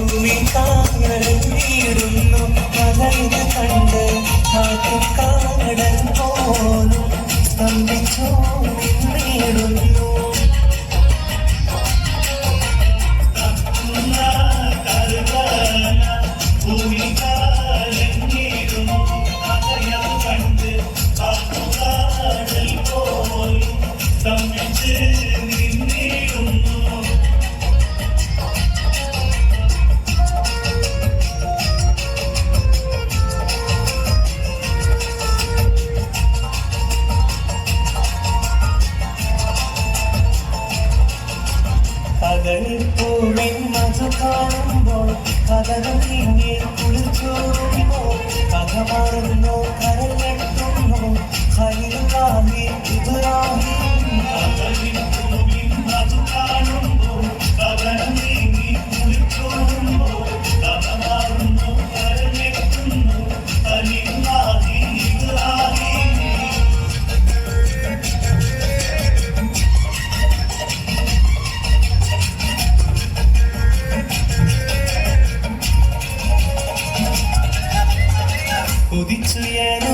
ഭൂമി കണ്ട് കാറ്റും പോലും തമ്പിച്ചോ നിന്നിടുന്നു. സാഗരം നിന്നെ കുളിച്ചോടുമോ കഥ മാറുന്നു കരഞ്ഞെടുക്കുന്നു ഹരിലാമി ഇബ്രാഹിം Yeah.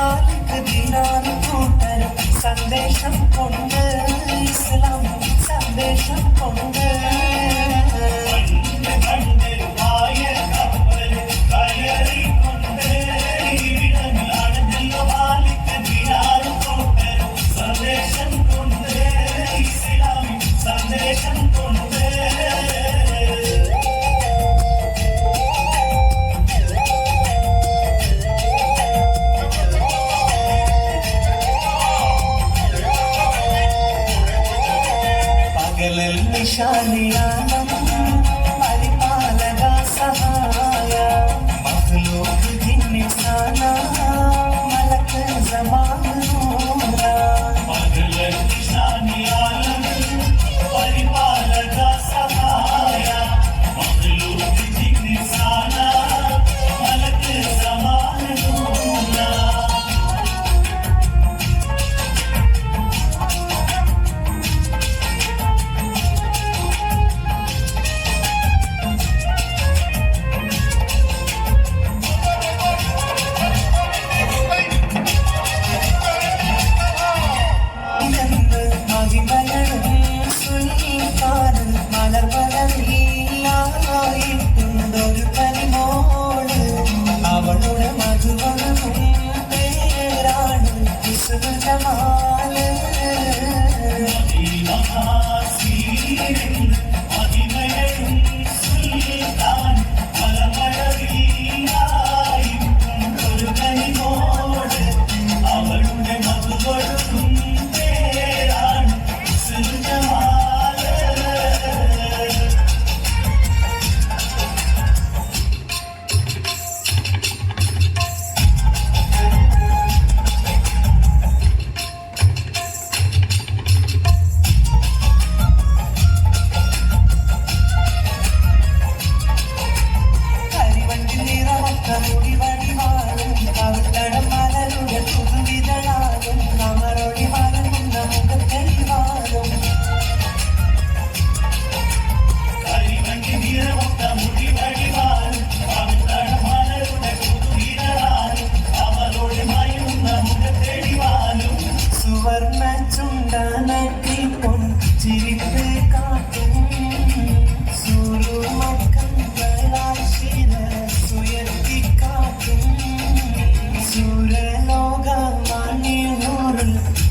ജാതിക്ക് ദീനാനും കൂട്ടരും സന്ദേശം കൊണ്ട് ഇസ്ലാം സന്ദേശം കൊണ്ട്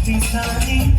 these tiny